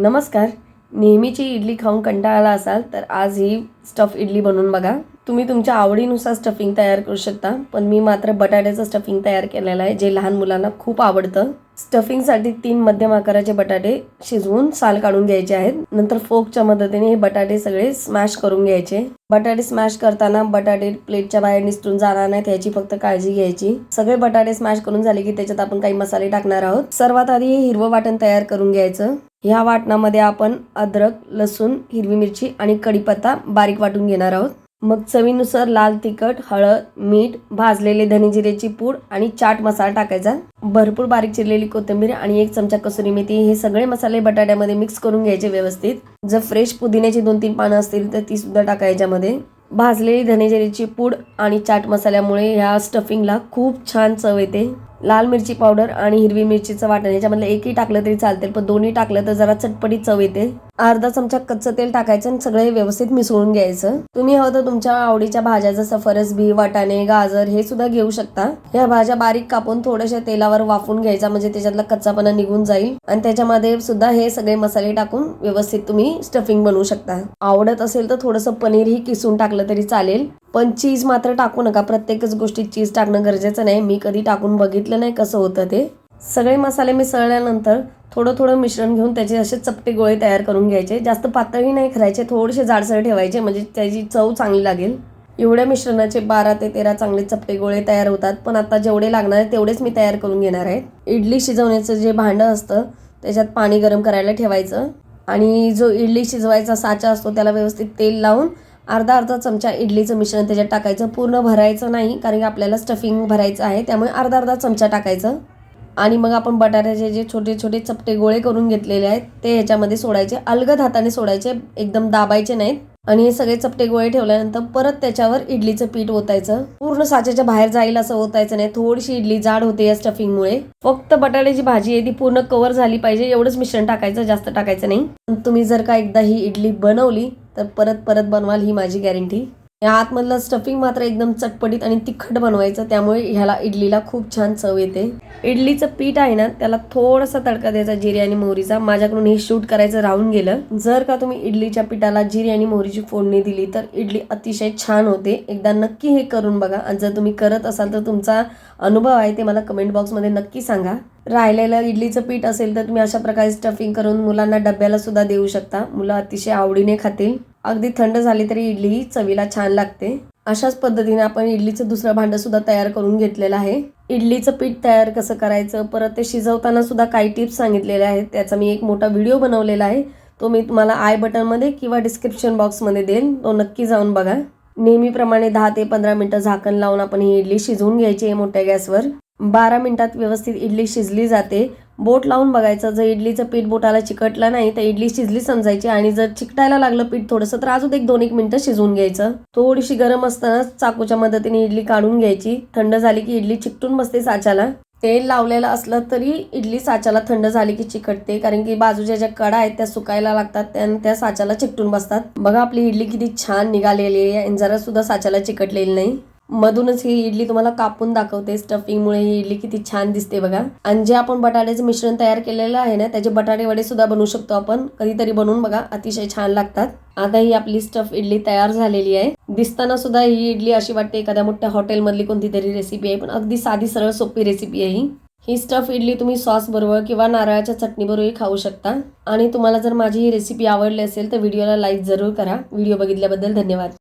नमस्कार. नेहमीची इडली खाऊन कंटाळला असाल तर आज ही स्टफ इडली बनवून बघा. तुम्ही तुमच्या आवडीनुसार स्टफिंग तयार करू शकता पण मी मात्र बटाट्याचं स्टफिंग तयार केलेलं आहे जे लहान मुलांना खूप आवडतं. स्टफिंगसाठी तीन मध्यम आकाराचे बटाटे शिजवून साल काढून घ्यायचे आहेत. नंतर फोकच्या मदतीने हे बटाटे सगळे स्मॅश करून घ्यायचे. बटाटे स्मॅश करताना बटाटे प्लेटच्या बाहेर निसटून जाणार नाहीत याची फक्त काळजी घ्यायची. सगळे बटाटे स्मॅश करून झाले की त्याच्यात आपण काही मसाले टाकणार आहोत. सर्वात आधी हे हिरवं वाटण तयार करून घ्यायचं. ह्या वाटणामध्ये आपण अद्रक लसूण हिरवी मिरची आणि कढीपत्ता बारीक वाटून घेणार आहोत. मग चवीनुसार लाल तिखट हळद मीठ भाजलेले धने जिरेची पूड आणि चाट मसाला टाकायचा. भरपूर बारीक चिरलेली कोथिंबीर आणि एक चमचा कसुरी मेथी हे सगळे मसाले बटाट्यामध्ये मिक्स करून घ्यायचे व्यवस्थित. जर फ्रेश पुदिन्याची दोन तीन पानं असतील तर ती सुद्धा टाकायच्या भाजलेली धनेजिरेची पूड आणि चाट मसाल्यामुळे ह्या स्टफिंगला खूप छान चव येते. लाल मिरची पावडर आणि हिरवी मिरचीचं वाटण याच्यामधलं एकही टाकलं तरी चालते पण दोन्ही टाकलं तर जरा चटपटी चव येते. अर्धा चमचा कच्चं तेल टाकायचं आणि सगळे व्यवस्थित मिसळून घ्यायचं. तुम्ही हवं तर तुमच्या आवडीच्या भाज्या जसं फरसबी वाटाणे गाजर हे सुद्धा घेऊ शकता. या भाज्या बारीक कापून थोड्याशा तेलावर वाफून घ्यायचा म्हणजे त्याच्यातला कच्चापणा निघून जाईल. आणि त्याच्यामध्ये सुद्धा हे सगळे मसाले टाकून व्यवस्थित तुम्ही स्टफिंग बनवू शकता. आवडत असेल तर थोडंसं पनीरही किसून टाकलं तरी चालेल. पण चीज मात्र टाकू नका. प्रत्येकच गोष्टीत चीज टाकणं गरजेचं नाही. मी कधी टाकून बघितलं नाही कसं होतं ते. सगळे मसाले मिसळल्यानंतर थोडं थोडं मिश्रण घेऊन त्याचे असे चपटे गोळे तयार करून घ्यायचे. जास्त पातळी नाही करायचे थोडेसे जाडसर ठेवायचे म्हणजे त्याची चव चांगली लागेल. एवढ्या मिश्रणाचे बारा ते तेरा चांगले चपटे गोळे तयार होतात. पण आता जेवढे लागणार आहे तेवढेच मी तयार करून घेणार आहे. इडली शिजवण्याचं जे भांडं असतं त्याच्यात पाणी गरम करायला ठेवायचं. आणि जो इडली शिजवायचा साचा असतो त्याला व्यवस्थित तेल लावून अर्धा अर्धा चमचा इडलीचं मिश्रण त्याच्यात टाकायचं. पूर्ण भरायचं नाही कारण की आपल्याला स्टफिंग भरायचं आहे त्यामुळे अर्धा अर्धा चमचा टाकायचं. आणि मग आपण बटाट्याचे जे छोटे छोटे चपटे गोळे करून घेतलेले आहेत ते ह्याच्यामध्ये सोडायचे. अलगद हाताने सोडायचे एकदम दाबायचे नाहीत. आणि हे सगळे चपटे गोळे ठेवल्यानंतर परत त्याच्यावर इडलीचं पीठ ओतायचं. पूर्ण साच्याच्या बाहेर जाईल असं ओतायचं नाही. थोडीशी इडली जाड होते या स्टफिंगमुळे. फक्त बटाट्याची भाजी आहे ती पूर्ण कव्हर झाली पाहिजे. एवढंच मिश्रण टाकायचं जास्त टाकायचं नाही. पण तुम्ही जर का एकदा ही इडली बनवली तर परत परत बनवाल ही माझी गॅरंटी. या आतमधलं स्टफिंग मात्र एकदम चटपटीत आणि तिखट बनवायचं. त्यामुळे ह्याला इडलीला खूप छान चव येते. इडलीचं पीठ आहे ना त्याला थोडासा तडका द्यायचा जिरे आणि मोहरीचा. माझ्याकडून हे शूट करायचं राहून गेलं. जर का तुम्ही इडलीच्या पिठाला जिरे आणि मोहरीची फोडणी दिली तर इडली अतिशय छान होते. एकदा नक्की हे करून बघा. आणि जर तुम्ही करत असाल तर तुमचा अनुभव आहे ते मला कमेंट बॉक्समध्ये नक्की सांगा. राहिलेलं इडलीचं पीठ असेल तर तुम्ही अशा प्रकारे स्टफिंग करून मुलांना डब्याला सुद्धा देऊ शकता. मुलं अतिशय आवडीने खातील. अगदी थंड झाली तरी इडली ही चवीला छान लागते. अशाच पद्धतीने आपण इडलीचं दुसरं भांडं सुद्धा तयार करून घेतलेलं आहे. इडलीचं पीठ तयार कसं करायचं परत ते शिजवताना सुद्धा काही टिप्स सांगितलेल्या आहेत. त्याचा मी एक मोठा व्हिडिओ बनवलेला आहे. तो मी तुम्हाला आय बटनमध्ये किंवा डिस्क्रिप्शन बॉक्समध्ये देईन. तो नक्की जाऊन बघा. नेहमीप्रमाणे दहा ते पंधरा मिनटं झाकण लावून आपण ही इडली शिजवून घ्यायची आहे मोठ्या गॅसवर. बारा मिनटात व्यवस्थित इडली शिजली जाते. बोट लावून बघायचं जर इडलीचं पीठ बोटाला चिकटलं नाही तर इडली शिजली समजायची आणि जर चिकटायला लागलं पीठ थोडंसं तर अजून एक दोन एक मिनटं शिजवून घ्यायचं. थोडीशी गरम असताना चाकूच्या मदतीने इडली काढून घ्यायची. थंड झाली की इडली चिकटून बसते साच्याला. तेल लावलेलं असलं तरी इडली साच्याला थंड झाली की चिकटते कारण की बाजूच्या ज्या कडा आहेत त्या सुकायला लागतात त्या त्या साच्याला चिकटून बसतात. बघा आपली इडली किती छान निघालेली आहे आणि जरा सुद्धा साच्याला चिकटलेली नाही. मधूनच ही इडली तुम्हाला कापून दाखवते. स्टफिंगमुळे ही इडली किती छान दिसते बघा. आणि जे आपण बटाट्याचं मिश्रण तयार केलेलं आहे ना त्याचे बटाटे वडे सुद्धा बनवू शकतो आपण. कधीतरी बनवून बघा अतिशय छान लागतात. आता ही आपली स्टफ इडली तयार झालेली आहे. दिसताना सुद्धा ही इडली अशी वाटते एखाद्या मोठ्या हॉटेलमधली कोणती तरी रेसिपी आहे पण अगदी साधी सरळ सोपी रेसिपी आहे ही. ही स्टफ इडली तुम्ही सॉस बरोबर किंवा नारळाच्या चटणीबरोबरही खाऊ शकता. आणि तुम्हाला जर माझी ही रेसिपी आवडली असेल तर व्हिडिओला लाईक जरूर करा. व्हिडिओ बघितल्याबद्दल धन्यवाद.